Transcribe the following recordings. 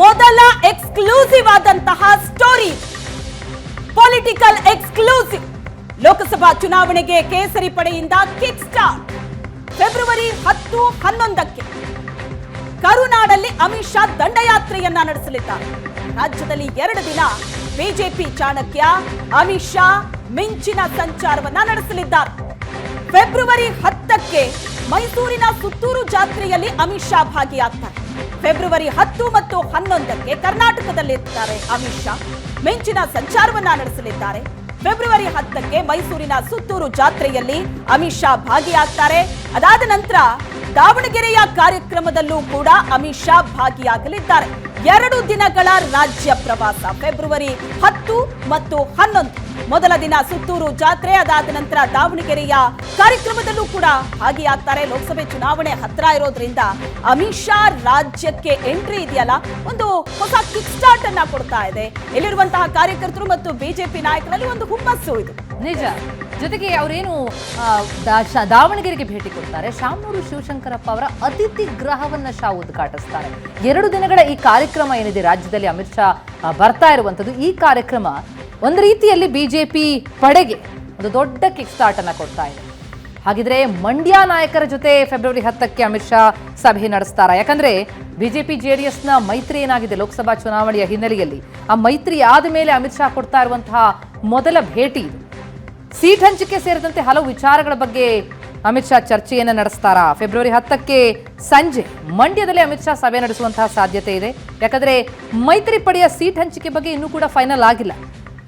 ಮೊದಲ ಎಕ್ಸ್ಕ್ಲೂಸಿವ್ ಆದಂತಹ story. Political exclusive. Lok Sabha ಚುನಾವಣೆಗೆ ಕೇಸರಿ ಪಡೆಯಿಂದ ಕಿಕ್ ಸ್ಟಾರ್ಟ್. ಫೆಬ್ರವರಿ ಹತ್ತು, ಹನ್ನೊಂದಕ್ಕೆ ಕರುನಾಡಲ್ಲಿ ಅಮಿತ್ ಶಾ ದಂಡಯಾತ್ರೆಯನ್ನ ನಡೆಸಲಿದ್ದಾರೆ. ರಾಜ್ಯದಲ್ಲಿ ಎರಡು ದಿನ ಬಿಜೆಪಿ ಚಾಣಕ್ಯ ಅಮಿತ್ ಶಾ ಮಿಂಚಿನ ಸಂಚಾರವನ್ನ ನಡೆಸಲಿದ್ದಾರೆ. ಫೆಬ್ರವರಿ ಹತ್ತಕ್ಕೆ ಮೈಸೂರಿನ ಸುತ್ತೂರು ಜಾತ್ರೆಯಲ್ಲಿ ಅಮಿತ್ ಶಾ ಭಾಗಿಯಾಗ್ತಾರೆ. ಫೆಬ್ರವರಿ ಹತ್ತು ಮತ್ತು ಹನ್ನೊಂದಕ್ಕೆ ಕರ್ನಾಟಕದಲ್ಲಿರುತ್ತಾರೆ ಅಮಿತ್ ಶಾ. ಮಿಂಚಿನ ಸಂಚಾರವನ್ನ ನಡೆಸಲಿದ್ದಾರೆ. ಫೆಬ್ರವರಿ ಹತ್ತಕ್ಕೆ ಮೈಸೂರಿನ ಸುತ್ತೂರು ಜಾತ್ರೆಯಲ್ಲಿ ಅಮಿತ್ ಶಾ ಭಾಗಿಯಾಗ್ತಾರೆ. ಅದಾದ ನಂತರ ದಾವಣಗೆರೆಯ ಕಾರ್ಯಕ್ರಮದಲ್ಲೂ ಕೂಡ ಅಮಿತ್ ಶಾ ಭಾಗಿಯಾಗಲಿದ್ದಾರೆ. ಎರಡು ದಿನಗಳ ರಾಜ್ಯ ಪ್ರವಾಸ. ಫೆಬ್ರವರಿ ಹತ್ತು ಮತ್ತು ಹನ್ನೊಂದು. ಮೊದಲ ದಿನ ಸುತ್ತೂರು ಜಾತ್ರೆ, ಅದಾದ ನಂತರ ದಾವಣಗೆರೆಯ ಕಾರ್ಯಕ್ರಮದಲ್ಲೂ ಕೂಡ ಭಾಗಿಯಾಗ್ತಾರೆ. ಲೋಕಸಭೆ ಚುನಾವಣೆ ಹತ್ರ ಇರೋದ್ರಿಂದ ಅಮಿತ್ ಶಾ ರಾಜ್ಯಕ್ಕೆ ಎಂಟ್ರಿ ಇದೆಯಲ್ಲ, ಒಂದು ಹೊಸ ಕಿಕ್ ಸ್ಟಾರ್ಟ್ ಅನ್ನ ಕೊಡ್ತಾ ಇದೆ. ಇಲ್ಲಿರುವಂತಹ ಕಾರ್ಯಕರ್ತರು ಮತ್ತು ಬಿಜೆಪಿ ನಾಯಕರಲ್ಲಿ ಒಂದು ಹುಮ್ಮಸ್ಸು ಇದು. ನಿಜ. ಜೊತೆಗೆ ಅವರೇನು ದಾವಣಗೆರೆಗೆ ಭೇಟಿ ಕೊಡ್ತಾರೆ. ಶಾಮನೂರು ಶಿವಶಂಕರಪ್ಪ ಅವರ ಅತಿಥಿ ಗ್ರಹವನ್ನು ಶಾ ಉದ್ಘಾಟಿಸ್ತಾರೆ. ಎರಡು ದಿನಗಳ ಈ ಕಾರ್ಯಕ್ರಮ ಏನಿದೆ, ರಾಜ್ಯದಲ್ಲಿ ಅಮಿತ್ ಶಾ ಬರ್ತಾ ಇರುವಂಥದ್ದು, ಈ ಕಾರ್ಯಕ್ರಮ ಒಂದು ರೀತಿಯಲ್ಲಿ ಬಿಜೆಪಿ ಪಡೆಗೆ ಒಂದು ದೊಡ್ಡ ಕಿಕ್ ಸ್ಟಾರ್ಟ್ ಅನ್ನ ಕೊಡ್ತಾ ಇದೆ. ಹಾಗಿದ್ರೆ ಮಂಡ್ಯ ನಾಯಕರ ಜೊತೆ ಫೆಬ್ರವರಿ ಹತ್ತಕ್ಕೆ ಅಮಿತ್ ಶಾ ಸಭೆ ನಡೆಸ್ತಾರ. ಯಾಕಂದ್ರೆ ಬಿಜೆಪಿ ಜೆಡಿಎಸ್ನ ಮೈತ್ರಿ ಏನಾಗಿದೆ ಲೋಕಸಭಾ ಚುನಾವಣೆಯ ಹಿನ್ನೆಲೆಯಲ್ಲಿ, ಆ ಮೈತ್ರಿ ಆದ ಮೇಲೆ ಅಮಿತ್ ಶಾ ಕೊಡ್ತಾ ಇರುವಂತಹ ಮೊದಲ ಭೇಟಿ ಇದು. ಸೀಟ್ ಹಂಚಿಕೆ ಸೇರಿದಂತೆ ಹಲವು ವಿಚಾರಗಳ ಬಗ್ಗೆ ಅಮಿತ್ ಶಾ ಚರ್ಚೆಯನ್ನು ನಡೆಸ್ತಾರಾ? ಫೆಬ್ರವರಿ ಹತ್ತಕ್ಕೆ ಸಂಜೆ ಮಂಡ್ಯದಲ್ಲಿ ಅಮಿತ್ ಶಾ ಸಭೆ ನಡೆಸುವಂತಹ ಸಾಧ್ಯತೆ ಇದೆ. ಯಾಕಂದ್ರೆ ಮೈತ್ರಿ ಪಡೆಯ ಸೀಟ್ ಹಂಚಿಕೆ ಬಗ್ಗೆ ಇನ್ನೂ ಕೂಡ ಫೈನಲ್ ಆಗಿಲ್ಲ.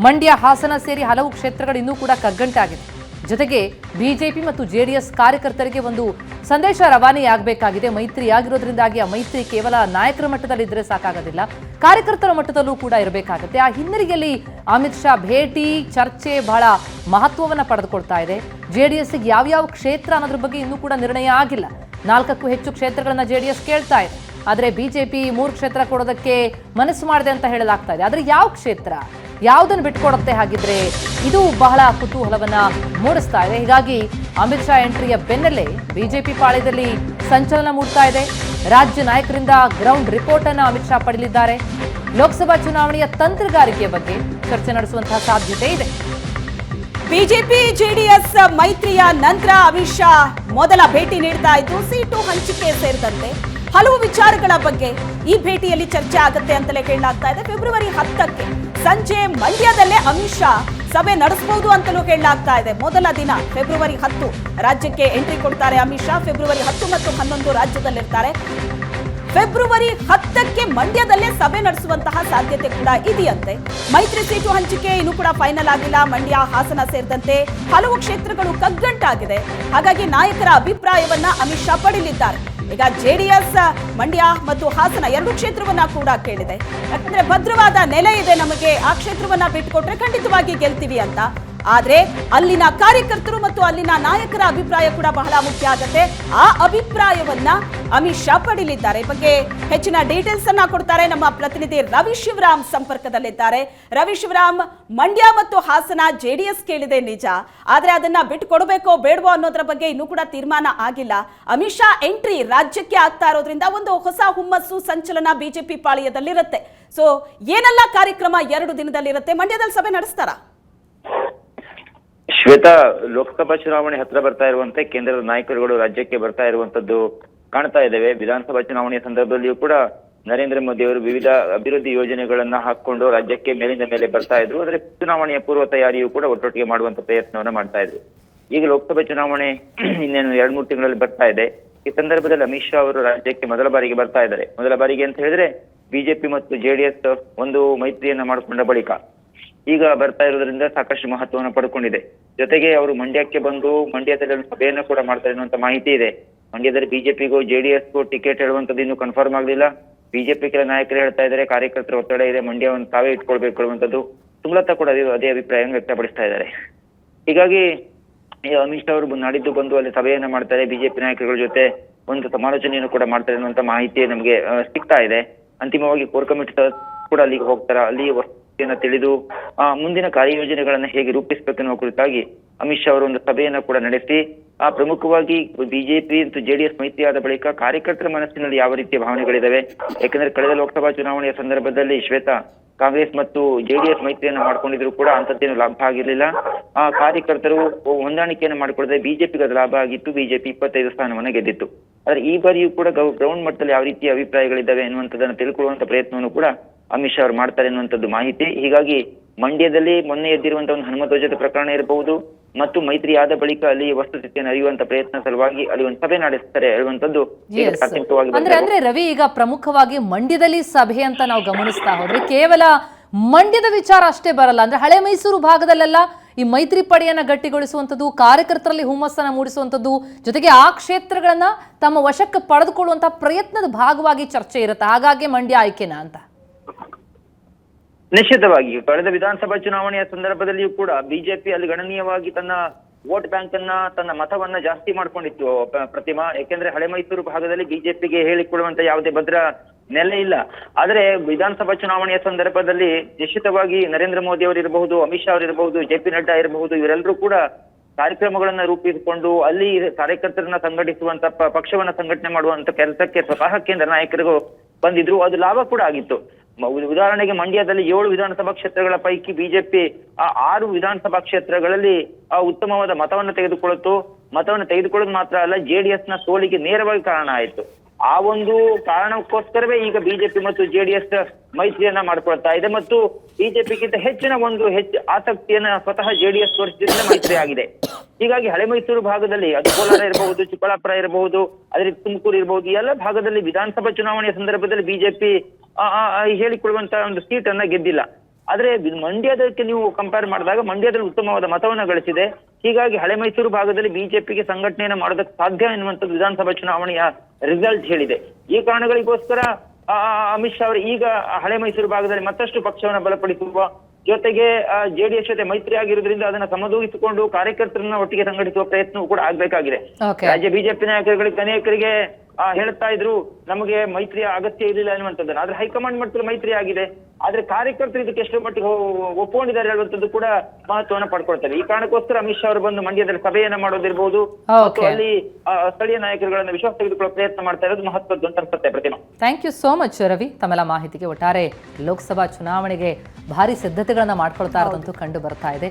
ಮಂಡ್ಯ, ಹಾಸನ ಸೇರಿ ಹಲವು ಕ್ಷೇತ್ರಗಳು ಇನ್ನೂ ಕೂಡ ಕಗ್ಗಂಟಾಗಿದೆ. ಜೊತೆಗೆ ಬಿಜೆಪಿ ಮತ್ತು ಜೆಡಿಎಸ್ ಕಾರ್ಯಕರ್ತರಿಗೆ ಒಂದು ಸಂದೇಶ ರವಾನೆಯಾಗಬೇಕಾಗಿದೆ. ಮೈತ್ರಿ ಆಗಿರೋದ್ರಿಂದಾಗಿ ಆ ಮೈತ್ರಿ ಕೇವಲ ನಾಯಕರ ಮಟ್ಟದಲ್ಲಿ ಇದ್ರೆ ಸಾಕಾಗೋದಿಲ್ಲ, ಕಾರ್ಯಕರ್ತರ ಮಟ್ಟದಲ್ಲೂ ಕೂಡ ಇರಬೇಕಾಗುತ್ತೆ. ಆ ಹಿನ್ನೆಲೆಯಲ್ಲಿ ಅಮಿತ್ ಶಾ ಭೇಟಿ, ಚರ್ಚೆ ಬಹಳ ಮಹತ್ವವನ್ನು ಪಡೆದುಕೊಳ್ತಾ ಇದೆ. ಜೆ ಡಿ ಎಸ್ಗೆ ಯಾವ್ಯಾವ ಕ್ಷೇತ್ರ ಅನ್ನೋದ್ರ ಬಗ್ಗೆ ಇನ್ನೂ ಕೂಡ ನಿರ್ಣಯ ಆಗಿಲ್ಲ. ನಾಲ್ಕಕ್ಕೂ ಹೆಚ್ಚು ಕ್ಷೇತ್ರಗಳನ್ನ ಜೆಡಿಎಸ್ ಕೇಳ್ತಾ ಇದೆ. ಆದರೆ ಬಿಜೆಪಿ ಮೂರು ಕ್ಷೇತ್ರ ಕೊಡೋದಕ್ಕೆ ಮನಸ್ಸು ಮಾಡಿದೆ ಅಂತ ಹೇಳಲಾಗ್ತಾ ಇದೆ. ಆದರೆ ಯಾವ ಕ್ಷೇತ್ರ? ಯಾವುದನ್ನು ಬಿಟ್ಕೊಡುತ್ತೆ ಹಾಗಿದ್ರೆ ಇದು ಬಹಳ ಕುತೂಹಲವನ್ನು ಮೂಡಿಸ್ತಾ ಇದೆ. ಹೀಗಾಗಿ ಅಮಿತ್ ಶಾ ಎಂಟ್ರಿಯ ಬೆನ್ನಲ್ಲೇ ಬಿಜೆಪಿ ಪಾಳ್ಯದಲ್ಲಿ ಸಂಚಲನ ಮೂಡ್ತಾ ಇದೆ. ರಾಜ್ಯ ನಾಯಕರಿಂದ ಗ್ರೌಂಡ್ ರಿಪೋರ್ಟ್ ಅನ್ನು ಅಮಿತ್ ಶಾ ಪಡೆಯಲಿದ್ದಾರೆ. ಲೋಕಸಭಾ ಚುನಾವಣೆಯ ತಂತ್ರಗಾರಿಕೆಯ ಬಗ್ಗೆ ಚರ್ಚೆ ನಡೆಸುವಂತಹ ಸಾಧ್ಯತೆ ಇದೆ. ಬಿಜೆಪಿ, ಜೆಡಿಎಸ್, ಮೈತ್ರಿಯ ನಂತರ ಅಮಿತ್ ಶಾ ಮೊದಲ ಭೇಟಿ ನೀಡ್ತಾ ಇದ್ದು ಸೀಟು ಹಂಚಿಕೆ ಸೇರಿದಂತೆ ಹಲವು ವಿಚಾರಗಳ ಬಗ್ಗೆ ಈ ಭೇಟಿಯಲ್ಲಿ ಚರ್ಚೆ ಆಗುತ್ತೆ ಅಂತಲೇ ಕೇಳಲಾಗ್ತಾ ಇದೆ. ಫೆಬ್ರವರಿ ಹತ್ತಕ್ಕೆ ಸಂಜೆ ಮಂಡ್ಯದಲ್ಲೇ ಅಮಿತ್ ಶಾ ಸಭೆ ನಡೆಸಬಹುದು ಅಂತಲೂ ಕೇಳಲಾಗ್ತಾ ಇದೆ. ಮೊದಲ ದಿನ ಫೆಬ್ರವರಿ ಹತ್ತು ರಾಜ್ಯಕ್ಕೆ ಎಂಟ್ರಿ ಕೊಡ್ತಾರೆ ಅಮಿತ್ ಶಾ. ಫೆಬ್ರವರಿ ಹತ್ತು ಮತ್ತು ಹನ್ನೊಂದು ರಾಜ್ಯದಲ್ಲಿರ್ತಾರೆ. ಫೆಬ್ರವರಿ ಹತ್ತಕ್ಕೆ ಮಂಡ್ಯದಲ್ಲೇ ಸಭೆ ನಡೆಸುವಂತಹ ಸಾಧ್ಯತೆ ಕೂಡ ಇದೆಯಂತೆ. ಮೈತ್ರಿ ಸೀಟು ಹಂಚಿಕೆ ಇನ್ನೂ ಕೂಡ ಫೈನಲ್ ಆಗಿಲ್ಲ. ಮಂಡ್ಯ, ಹಾಸನ ಸೇರಿದಂತೆ ಹಲವು ಕ್ಷೇತ್ರಗಳು ಕಗ್ಗಂಟಾಗಿದೆ. ಹಾಗಾಗಿ ನಾಯಕರ ಅಭಿಪ್ರಾಯವನ್ನ ಅಮಿತ್ ಶಾ ಪಡೆಯಲಿದ್ದಾರೆ ಈಗ ಜೆಡಿಎಸ್, ಮಂಡ್ಯ ಮತ್ತು ಹಾಸನ ಎರಡು ಕ್ಷೇತ್ರವನ್ನ ಕೂಡ ಕೇಳಿದೆ. ಯಾಕಂದ್ರೆ ಭದ್ರವಾದ ನೆಲೆ ಇದೆ ನಮಗೆ. ಆ ಕ್ಷೇತ್ರವನ್ನ ಬಿಟ್ಟುಕೊಟ್ರೆ ಖಂಡಿತವಾಗಿ ಗೆಲ್ತೀವಿ ಅಂತ. ಆದ್ರೆ ಅಲ್ಲಿನ ಕಾರ್ಯಕರ್ತರು ಮತ್ತು ಅಲ್ಲಿನ ನಾಯಕರ ಅಭಿಪ್ರಾಯ ಕೂಡ ಬಹಳ ಮುಖ್ಯ ಆಗುತ್ತೆ. ಆ ಅಭಿಪ್ರಾಯವನ್ನ ಅಮಿತ್ ಶಾ ಪಡೀಲಿದ್ದಾರೆ. ಬಗ್ಗೆ ಹೆಚ್ಚಿನ ಡೀಟೇಲ್ಸ್ ಅನ್ನ ಕೊಡ್ತಾರೆ ನಮ್ಮ ಪ್ರತಿನಿಧಿ ರವಿ ಶಿವರಾಮ್ ಸಂಪರ್ಕದಲ್ಲಿದ್ದಾರೆ. ರವಿ ಶಿವರಾಮ್, ಮಂಡ್ಯ ಮತ್ತು ಹಾಸನ ಜೆಡಿಎಸ್ ಕೇಳಿದೆ ನಿಜ. ಆದ್ರೆ ಅದನ್ನ ಬಿಟ್ಟು ಕೊಡಬೇಕೋ ಬೇಡವೋ ಅನ್ನೋದ್ರ ಬಗ್ಗೆ ಇನ್ನೂ ಕೂಡ ತೀರ್ಮಾನ ಆಗಿಲ್ಲ. ಅಮಿತ್ ಶಾ ಎಂಟ್ರಿ ರಾಜ್ಯಕ್ಕೆ ಆಗ್ತಾ ಇರೋದ್ರಿಂದ ಒಂದು ಹೊಸ ಹುಮ್ಮಸ್ಸು ಸಂಚಲನ ಬಿಜೆಪಿ ಪಾಳಿಯದಲ್ಲಿರುತ್ತೆ. ಸೊ ಏನೆಲ್ಲ ಕಾರ್ಯಕ್ರಮ ಎರಡು ದಿನದಲ್ಲಿರುತ್ತೆ? ಮಂಡ್ಯದಲ್ಲಿ ಸಭೆ ನಡೆಸ್ತಾರಾ? ಶ್ವೇತಾ, ಲೋಕಸಭಾ ಚುನಾವಣೆ ಹತ್ರ ಬರ್ತಾ ಇರುವಂತೆ ಕೇಂದ್ರದ ನಾಯಕರುಗಳು ರಾಜ್ಯಕ್ಕೆ ಬರ್ತಾ ಇರುವಂತದ್ದು ಕಾಣ್ತಾ ಇದ್ದೇವೆ. ವಿಧಾನಸಭಾ ಚುನಾವಣೆಯ ಸಂದರ್ಭದಲ್ಲಿಯೂ ಕೂಡ ನರೇಂದ್ರ ಮೋದಿ ಅವರು ವಿವಿಧ ಅಭಿವೃದ್ಧಿ ಯೋಜನೆಗಳನ್ನ ಹಾಕೊಂಡು ರಾಜ್ಯಕ್ಕೆ ಮೇಲಿಂದ ಮೇಲೆ ಬರ್ತಾ ಇದ್ರು. ಆದ್ರೆ ಚುನಾವಣೆಯ ಪೂರ್ವ ತಯಾರಿಯೂ ಕೂಡ ಒಟ್ಟೊಟ್ಟಿಗೆ ಮಾಡುವಂತ ಪ್ರಯತ್ನವನ್ನ ಮಾಡ್ತಾ ಇದ್ರು. ಈಗ ಲೋಕಸಭೆ ಚುನಾವಣೆ ಇನ್ನೇನು ಎರಡ್ ಮೂರು ತಿಂಗಳಲ್ಲಿ ಬರ್ತಾ ಇದೆ. ಈ ಸಂದರ್ಭದಲ್ಲಿ ಅಮಿತ್ ಶಾ ಅವರು ರಾಜ್ಯಕ್ಕೆ ಮೊದಲ ಬಾರಿಗೆ ಬರ್ತಾ ಇದ್ದಾರೆ. ಮೊದಲ ಬಾರಿಗೆ ಅಂತ ಹೇಳಿದ್ರೆ ಬಿಜೆಪಿ ಮತ್ತು ಜೆಡಿಎಸ್ ಒಂದು ಮೈತ್ರಿಯನ್ನ ಮಾಡಿಕೊಂಡ ಬಳಿಕ. ಈಗ ಬರ್ತಾ ಇರೋದ್ರಿಂದ ಸಾಕಷ್ಟು ಮಹತ್ವವನ್ನು ಪಡ್ಕೊಂಡಿದೆ. ಜೊತೆಗೆ ಅವರು ಮಂಡ್ಯಕ್ಕೆ ಬಂದು ಮಂಡ್ಯದಲ್ಲಿ ಒಂದು ಸಭೆಯನ್ನು ಕೂಡ ಮಾಡ್ತಾರೆ ಅನ್ನುವಂತ ಮಾಹಿತಿ ಇದೆ. ಮಂಡ್ಯದಲ್ಲಿ ಬಿಜೆಪಿಗೂ ಜೆಡಿಎಸ್ಗೂ ಟಿಕೆಟ್ ಹೇಳುವಂತದ್ದು ಇನ್ನೂ ಕನ್ಫರ್ಮ್ ಆಗಲಿಲ್ಲ. ಬಿಜೆಪಿ ಕೆಲ ನಾಯಕರು ಹೇಳ್ತಾ ಇದ್ದಾರೆ, ಕಾರ್ಯಕರ್ತರ ಒತ್ತಡ ಇದೆ, ಮಂಡ್ಯವನ್ನು ತಾವೇ ಇಟ್ಕೊಳ್ಬೇಕು ಅನ್ನುವಂಥದ್ದು. ಸುಮಲತಾ ಕೂಡ ಅದೇ ಅದೇ ಅಭಿಪ್ರಾಯ ವ್ಯಕ್ತಪಡಿಸ್ತಾ ಇದ್ದಾರೆ. ಹೀಗಾಗಿ ಅಮಿತ್ ಶಾ ಅವರು ನಾಡಿದ್ದು ಬಂದು ಅಲ್ಲಿ ಸಭೆಯನ್ನು ಮಾಡ್ತಾರೆ, ಬಿಜೆಪಿ ನಾಯಕರುಗಳ ಜೊತೆ ಒಂದು ಸಮಾಲೋಚನೆಯನ್ನು ಕೂಡ ಮಾಡ್ತಾರೆ ಅನ್ನುವಂತ ಮಾಹಿತಿ ನಮಗೆ ಸಿಗ್ತಾ ಇದೆ. ಅಂತಿಮವಾಗಿ ಕೋರ್ ಕಮಿಟಿ ಕೂಡ ಅಲ್ಲಿಗೆ ಹೋಗ್ತಾರ? ಅಲ್ಲಿ ತಿಳಿದು ಮುಂದಿನ ಕಾರ್ಯಯೋಜನೆಗಳನ್ನ ಹೇಗೆ ರೂಪಿಸಬೇಕೆನ್ನುವ ಕುರಿತಾಗಿ ಅಮಿತ್ ಶಾ ಅವರು ಒಂದು ಸಭೆಯನ್ನ ಕೂಡ ನಡೆಸಿ, ಆ ಪ್ರಮುಖವಾಗಿ ಬಿಜೆಪಿ ಮತ್ತು ಜೆಡಿಎಸ್ ಮೈತ್ರಿಯಾದ ಬಳಿಕ ಕಾರ್ಯಕರ್ತರ ಮನಸ್ಸಿನಲ್ಲಿ ಯಾವ ರೀತಿಯ ಭಾವನೆಗಳಿದಾವೆ? ಯಾಕಂದ್ರೆ ಕಳೆದ ಲೋಕಸಭಾ ಚುನಾವಣೆಯ ಸಂದರ್ಭದಲ್ಲಿ ಶ್ವೇತಾ ಕಾಂಗ್ರೆಸ್ ಮತ್ತು ಜೆಡಿಎಸ್ ಮೈತ್ರಿಯನ್ನು ಮಾಡ್ಕೊಂಡಿದ್ರು ಕೂಡ ಅಂತದ್ದೇನು ಲಾಭ ಆಗಿರಲಿಲ್ಲ. ಆ ಕಾರ್ಯಕರ್ತರು ಹೊಂದಾಣಿಕೆಯನ್ನು ಮಾಡಿಕೊಳ್ಳದೆ ಬಿಜೆಪಿಗೆ ಅದು ಲಾಭ ಆಗಿತ್ತು. ಬಿಜೆಪಿ ಇಪ್ಪತ್ತೈದು ಸ್ಥಾನವನ್ನು ಗೆದ್ದಿತ್ತು. ಆದ್ರೆ ಈ ಬಾರಿಯೂ ಕೂಡ ಗ್ರೌಂಡ್ ಮಟ್ಟದಲ್ಲಿ ಯಾವ ರೀತಿಯ ಅಭಿಪ್ರಾಯಗಳಿದ್ದಾವೆ ಎನ್ನುವಂಥದ್ದನ್ನ ತಿಳ್ಕೊಳ್ಳುವಂತ ಪ್ರಯತ್ನವನ್ನು ಕೂಡ ಅಮಿತ್ ಶಾ ಅವರು ಮಾಡ್ತಾರೆ ಎನ್ನುವಂಥದ್ದು ಮಾಹಿತಿ. ಹೀಗಾಗಿ ಮಂಡ್ಯದಲ್ಲಿ ಮೊನ್ನೆ ಎದ್ದಿರುವಂತಹ ಒಂದು ಹನುಮಧ್ವಜದ ಪ್ರಕರಣ ಇರಬಹುದು ಮತ್ತು ಮೈತ್ರಿ ಆದ ಬಳಿಕ ಅಲ್ಲಿ ವಸ್ತುಸ್ಥಿತಿಯನ್ನು ಅರಿಯುವಂತ ಪ್ರಯತ್ನ ಸಲುವಾಗಿ ಅಲ್ಲಿ ಒಂದು ಸಭೆ ನಡೆಸ್ತಾರೆ ಹೇಳುವಂತದ್ದು ಅಂದ್ರೆ ಅಂದ್ರೆ ರವಿ ಈಗ ಪ್ರಮುಖವಾಗಿ ಮಂಡ್ಯದಲ್ಲಿ ಸಭೆ ಅಂತ ನಾವು ಗಮನಿಸ್ತಾ ಹೋದ್ರೆ ಕೇವಲ ಮಂಡ್ಯದ ವಿಚಾರ ಅಷ್ಟೇ ಬರಲ್ಲ. ಅಂದ್ರೆ ಹಳೆ ಮೈಸೂರು ಭಾಗದಲ್ಲೆಲ್ಲ ಈ ಮೈತ್ರಿ ಪಡೆಯನ್ನ ಗಟ್ಟಿಗೊಳಿಸುವಂತದ್ದು ಕಾರ್ಯಕರ್ತರಲ್ಲಿ ಹುಮ್ಮಸ್ಸನ್ನ ಮೂಡಿಸುವಂತದ್ದು ಜೊತೆಗೆ ಆ ಕ್ಷೇತ್ರಗಳನ್ನ ತಮ್ಮ ವಶಕ್ಕೆ ಪಡೆದುಕೊಳ್ಳುವಂತ ಪ್ರಯತ್ನದ ಭಾಗವಾಗಿ ಚರ್ಚೆ ಇರುತ್ತೆ. ಹಾಗಾಗಿ ಮಂಡ್ಯ ಆಯ್ಕೆನಾ ಅಂತ. ನಿಶ್ಚಿತವಾಗಿ ಕಳೆದ ವಿಧಾನಸಭಾ ಚುನಾವಣೆಯ ಸಂದರ್ಭದಲ್ಲಿಯೂ ಕೂಡ ಬಿಜೆಪಿ ಅಲ್ಲಿ ಗಣನೀಯವಾಗಿ ತನ್ನ ವೋಟ್ ಬ್ಯಾಂಕ್ ಅನ್ನ, ತನ್ನ ಮತವನ್ನ ಜಾಸ್ತಿ ಮಾಡ್ಕೊಂಡಿತ್ತು ಪ್ರತಿಮಾ. ಯಾಕೆಂದ್ರೆ ಹಳೆ ಮೈಸೂರು ಭಾಗದಲ್ಲಿ ಬಿಜೆಪಿಗೆ ಹೇಳಿಕೊಳ್ಳುವಂತ ಯಾವುದೇ ಭದ್ರ ನೆಲೆ ಇಲ್ಲ. ಆದ್ರೆ ವಿಧಾನಸಭಾ ಚುನಾವಣೆಯ ಸಂದರ್ಭದಲ್ಲಿ ನಿಶ್ಚಿತವಾಗಿ ನರೇಂದ್ರ ಮೋದಿ ಅವರು ಇರಬಹುದು ಅಮಿತ್ ಶಾ ಅವರು ಇರಬಹುದು ಜೆ ಪಿ ನಡ್ಡಾ ಇರಬಹುದು, ಇವರೆಲ್ಲರೂ ಕೂಡ ಕಾರ್ಯಕ್ರಮಗಳನ್ನ ರೂಪಿಸಿಕೊಂಡು ಅಲ್ಲಿ ಕಾರ್ಯಕರ್ತರನ್ನ ಸಂಘಟಿಸುವಂತ ಪಕ್ಷವನ್ನ ಸಂಘಟನೆ ಮಾಡುವಂತ ಕೆಲಸಕ್ಕೆ ಸ್ವತಃ ಕೇಂದ್ರ ನಾಯಕರಿಗೂ ಬಂದಿದ್ರು. ಅದು ಲಾಭ ಕೂಡ ಆಗಿತ್ತು. ಉದಾಹರಣೆಗೆ ಮಂಡ್ಯದಲ್ಲಿ ಏಳು ವಿಧಾನಸಭಾ ಕ್ಷೇತ್ರಗಳ ಪೈಕಿ ಬಿಜೆಪಿ, ಆ, ಆರು ವಿಧಾನಸಭಾ ಕ್ಷೇತ್ರಗಳಲ್ಲಿ ಉತ್ತಮವಾದ ಮತವನ್ನು ತೆಗೆದುಕೊಳ್ಳುತ್ತು. ಮತವನ್ನು ತೆಗೆದುಕೊಳ್ಳೋದು ಮಾತ್ರ ಅಲ್ಲ ಜೆಡಿಎಸ್ನ ಸೋಲಿಗೆ ನೇರವಾಗಿ ಕಾರಣ ಆಯಿತು. ಆ ಒಂದು ಕಾರಣಕ್ಕೋಸ್ಕರವೇ ಈಗ ಬಿಜೆಪಿ ಮತ್ತು ಜೆಡಿಎಸ್ ಮೈತ್ರಿಯನ್ನ ಮಾಡ್ಕೊಳ್ತಾ ಇದೆ ಮತ್ತು ಬಿಜೆಪಿಗಿಂತ ಹೆಚ್ಚಿನ ಒಂದು ಹೆಚ್ಚು ಆಸಕ್ತಿಯನ್ನ ಸ್ವತಃ ಜೆಡಿಎಸ್ ತೋರಿಸಿದ ಮೈತ್ರಿ ಆಗಿದೆ. ಹೀಗಾಗಿ ಹಳೆ ಮೈಸೂರು ಭಾಗದಲ್ಲಿ ಅದು ಕೋಲಾರ ಇರಬಹುದು, ಚಿಕ್ಕಬಳ್ಳಾಪುರ ಇರಬಹುದು, ಅದೇ ತುಮಕೂರು ಇರಬಹುದು ಎಲ್ಲ ಭಾಗದಲ್ಲಿ ವಿಧಾನಸಭಾ ಚುನಾವಣೆಯ ಸಂದರ್ಭದಲ್ಲಿ ಬಿಜೆಪಿ ಹೇಳಿಕೊಳ್ಳುವಂತಹ ಒಂದು ಸೀಟ್ ಅನ್ನ ಗೆದ್ದಿಲ್ಲ. ಆದ್ರೆ ಮಂಡ್ಯದಕ್ಕೆ ನೀವು ಕಂಪೇರ್ ಮಾಡಿದಾಗ ಮಂಡ್ಯದಲ್ಲಿ ಉತ್ತಮವಾದ ಮತವನ್ನ ಗಳಿಸಿದೆ. ಹೀಗಾಗಿ ಹಳೆ ಮೈಸೂರು ಭಾಗದಲ್ಲಿ ಬಿಜೆಪಿಗೆ ಸಂಘಟನೆಯನ್ನು ಮಾಡೋದಕ್ಕೆ ಸಾಧ್ಯ ಎನ್ನುವಂಥದ್ದು ವಿಧಾನಸಭಾ ಚುನಾವಣೆಯ ರಿಸಲ್ಟ್ ಹೇಳಿದೆ. ಈ ಕಾರಣಗಳಿಗೋಸ್ಕರ ಅಮಿತ್ ಶಾ ಅವರು ಈಗ ಹಳೆ ಮೈಸೂರು ಭಾಗದಲ್ಲಿ ಮತ್ತಷ್ಟು ಪಕ್ಷವನ್ನು ಬಲಪಡಿಸುವ ಜೊತೆಗೆ ಜೆಡಿಎಸ್ ಜೊತೆ ಮೈತ್ರಿ ಆಗಿರೋದ್ರಿಂದ ಅದನ್ನ ಸಮದೂಗಿಸಿಕೊಂಡು ಕಾರ್ಯಕರ್ತರನ್ನ ಒಟ್ಟಿಗೆ ಸಂಘಟಿಸುವ ಪ್ರಯತ್ನವೂ ಕೂಡ ಆಗ್ಬೇಕಾಗಿದೆ. ರಾಜ್ಯ ಬಿಜೆಪಿ ನಾಯಕರುಗಳಿಗೆ ಅನೇಕರಿಗೆ ಹೇಳ್ತಾ ಇದ್ರು ನಮಗೆ ಮೈತ್ರಿಯ ಅಗತ್ಯ ಇರಲಿಲ್ಲ ಅನ್ನುವಂಥದ್ದನ್ನ ಆದ್ರೆ ಹೈಕಮಾಂಡ್ ಮಟ್ಟದಲ್ಲಿ ಮೈತ್ರಿ ಆಗಿದೆ. ಆದ್ರೆ ಕಾರ್ಯಕರ್ತರು ಇದಕ್ಕೆ ಎಷ್ಟು ಮಟ್ಟಿಗೆ ಒಪ್ಪಿಕೊಂಡಿದ್ದಾರೆ ಒಪ್ಕೊಂಡಿದ್ದಾರೆ ಹೇಳುವಂಥದ್ದು ಕೂಡ ಮಹತ್ವವನ್ನು ಪಡ್ಕೊಳ್ತಾರೆ ಈ ಕಾರಣಕ್ಕೋಸ್ಕರ ಅಮಿತ್ ಶಾ ಅವರು ಬಂದು ಮಂಡ್ಯದಲ್ಲಿ ಸಭೆಯನ್ನ ಮಾಡೋದಿರ್ಬೋದು. ಮತ್ತು ಅಲ್ಲಿ ಸ್ಥಳೀಯ ನಾಯಕರುಗಳನ್ನ ವಿಶ್ವಾಸ ತೆಗೆದುಕೊಳ್ಳೋ ಪ್ರಯತ್ನ ಮಾಡ್ತಾ ಇರೋದು ಮಹತ್ವದ್ದು ಅಂತ ಅನ್ಸುತ್ತೆ Prathima. Thank you so much Ravi. ತಮ್ಮೆಲ್ಲ ಮಾಹಿತಿಗೆ ಒಟ್ಟಾರೆ ಲೋಕಸಭಾ ಚುನಾವಣೆಗೆ ಭಾರಿ ಸಿದ್ಧತೆಗಳನ್ನ ಮಾಡ್ಕೊಳ್ತಾ ಇರೋದಂತೂ ಕಂಡು ಬರ್ತಾ ಇದೆ.